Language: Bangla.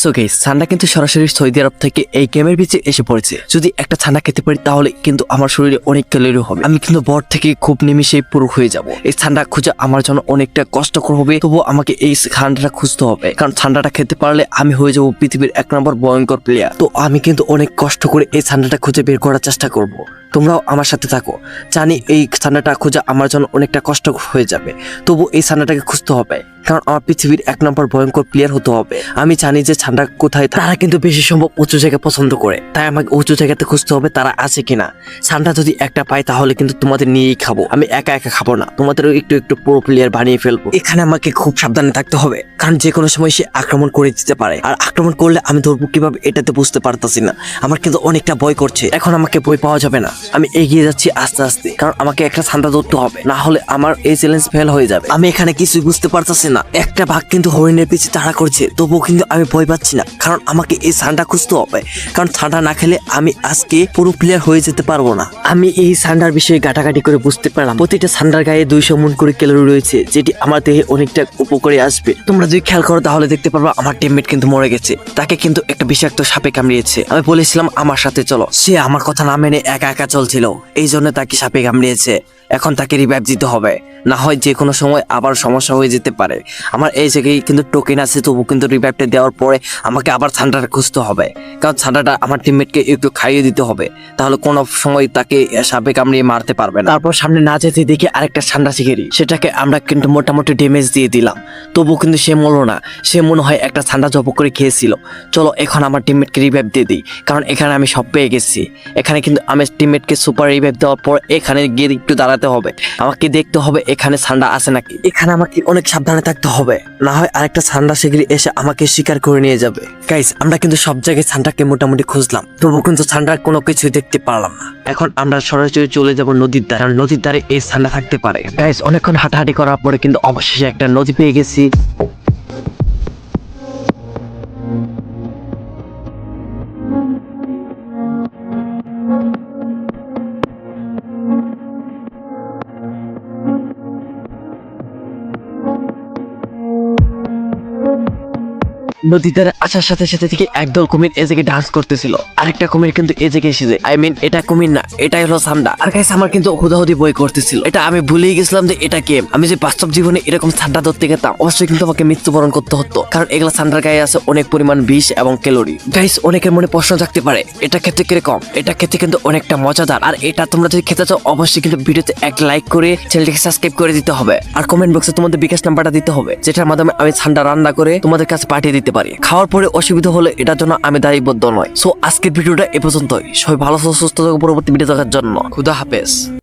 সো গেস ঠান্ডা কিন্তু সরাসরি সৌদি আরব থেকে এই গেমের ভিতরে এসে পড়েছে। যদি একটা ঠান্ডা খেতে পারি, তাহলে কিন্তু আমার শরীরে অনেক ক্যালোরি হবে। আমি কিন্তু বর থেকে খুব নিমিশেই পুরো হয়ে যাব। এই ঠান্ডা খুঁজে আমার জন্য অনেকটা কষ্টকর হবে, তবুও আমাকে এই ঠান্ডাটা খুঁজতে হবে। কারণ ঠান্ডাটা খেতে পারলে আমি হয়ে যাব পৃথিবীর এক নম্বর ভয়ঙ্কর প্লেয়ার তো আমি কিন্তু অনেক কষ্ট করে এই ঠান্ডাটা খুঁজে বের করার চেষ্টা করব। তোমরাও আমার সাথে থাকো। জানি এই ঠান্ডাটা খোঁজা আমার জন্য অনেকটা কষ্ট হয়ে যাবে। তবু এই ঠান্ডাটাকে খুঁজতে হবে। কারণ আমার পৃথিবীর এক নম্বর ভয়ঙ্কর প্লেয়ার হতে হবে। আমি জানি যে ঠান্ডা কোথায় তারা কিন্তু বেশি সম্ভব উঁচু জায়গা পছন্দ করে। তাই আমাকে উঁচু জায়গাতে খুঁজতে হবে তারা আছে কিনা। ঠান্ডা যদি একটা পাই তাহলে কিন্তু তোমাদের নিয়েই খাব। আমি একা একা খাব না। তোমাদেরও একটু একটু পুরো প্লেয়ার বানিয়ে ফেলব। এখানে আমাকে খুব সাবধানে থাকতে হবে। কারণ যে কোনো সময় সে আক্রমণ করে দিতে পারে। আর আক্রমণ করলে আমি ধরবো কীভাবে এটাতে বুঝতে পারতাছি না। আমার কিন্তু অনেকটা ভয় করছে। এখন আমাকে বই পাওয়া যাবে না। আমি এগিয়ে যাচ্ছি আস্তে আস্তে, কারণ আমাকে একটা ঠান্ডা ধরতে হবে, না হলে আমার এই চ্যালেঞ্জ ফেল হয়ে যাবে। আমি এখানে কিছুই বুঝতে পারতাছি না। একটা ভাগ কিন্তু হরিণের পিছে তাড়া করছে, তবুও কিন্তু আমি ভয় পাচ্ছি না, কারণ আমাকে এই ঠান্ডা খুঁজতে হবে, কারণ ঠান্ডা না খেলে আমি আজকে পুরো প্লেয়ার হয়ে যেতে পারব না। আমি এই ঠান্ডার বিষয়ে গাটাগাটি করে বুঝতে পারলাম। প্রতিটা ঠান্ডার গায়ে দুইশো মন করে ক্যালোরি রয়েছে, যেটি আমার দেহে অনেকটা উপকারে আসবে। তোমরা যদি খেয়াল করো, তাহলে দেখতে পারবা আমার টিমমেট কিন্তু মরে গেছে। তাকে কিন্তু একটা বিষাক্ত সাপে কামড়িয়েছে। আমি বলেছিলাম, আমার সাথে চলো। সে আমার কথা না মেনে একা একা চলছিল। এই জন্য তাকে সাপে কামড়িয়েছে। এখন তাকে রিভাইভ দিতে হবে। না হয় যে কোনো সময় আবার সমস্যা হয়ে যেতে পারে। আমার এই জায়গায় কিন্তু টোকেন আছে, তবু কিন্তু রিভাইভটা দেওয়ার পরে আমাকে আবার ঠান্ডাটা খুঁজতে হবে। কারণ ঠান্ডাটা আমার টিমমেটকে একটু খাইয়ে দিতে হবে। তাহলে কোনো সময় তাকে সাপে কামড়িয়ে মারতে পারবে না। তারপর সামনে না যেতে দেখি আরেকটা ঠান্ডা শিখেরি সেটাকে আমরা কিন্তু মোটামুটি ড্যামেজ দিয়ে দিলাম। তবু কিন্তু সে মরলো না। সে মনে হয় একটা ঠান্ডা জপ করে খেয়েছিল। চলো এখন আমার টিমমেটকে রিভাইভ দিয়ে দিই। কারণ এখানে আমি সব পেয়ে গেছি। এখানে কিন্তু আমি টিমমেটকে সুপার রিভাইভ দেওয়ার পর এখানে গিয়ে একটু দাঁড়াতে হবে। আমাকে দেখতে হবে এখানে ঠান্ডা আছে নাকি? এখানে আমাকে অনেক সাবধানে থাকতে হবে। না হয় আরেকটা ঠান্ডা শিগগিরি এসে আমাকে শিকার করে নিয়ে যাবে। গাইস আমরা কিন্তু সব জায়গায় সান্ডাকে মোটামুটি খুঁজলাম। তবু কিন্তু ঠান্ডার কোনো কিছুই দেখতে পারলাম না। এখন আমরা সরাসরি চলে যাব নদীর ধারে। কারণ নদীর ধারে এই ঠান্ডা থাকতে পারে। গাইস অনেকক্ষণ হাঁটাহাঁটি করার পরে কিন্তু অবশেষে একটা নদী পেয়ে গেছি। নদীর ধারে আসার সাথে সাথে থেকে একদল কুমির এ জায়গায় ডান্স করতেছিল। আরেকটা কুমির কিন্তু এ জায়গায় এসেছে আই মিন এটা কুমির না, এটাই হলো ঠান্ডা আর গাইস আমার কিন্তু হুদাহুদি বই করতেছিল। এটা আমি ভুলেই গেছিলাম যে এটা গেম আমি যে বাস্তব জীবনে এরকম ঠান্ডা ধরতে গেতাম, অবশ্যই কিন্তু আমাকে মৃত্যুবরণ করতে হতো। কারণ এগুলা ঠান্ডার গায়ে আছে অনেক পরিমাণ বিষ এবং ক্যালোরি। গাইস অনেকের মনে প্রশ্ন থাকতে পারে, এটা খেতে কীরকম? এটা খেতে কিন্তু অনেকটা মজাদার। আর এটা তোমরা যদি খেতে চাও, অবশ্যই কিন্তু ভিডিওতে এক লাইক করে চ্যানেলটিকে সাবস্ক্রাইব করে দিতে হবে। আর কমেন্ট বক্সে তোমাদের বিকাশ নাম্বারটা দিতে হবে, যেটার মাধ্যমে আমি ঠান্ডা রান্না করে তোমাদের কাছে পাঠিয়ে দিতে পারি। খাওয়ার পরে অসুবিধা হলে এটার জন্য আমি দায়ীবদ্ধ নয়। সো আজকের ভিডিওটা এ পর্যন্তই। সবাই ভালো সুস্থ পরবর্তী ভিডিও দেখার জন্য। খুদা হাফেজ।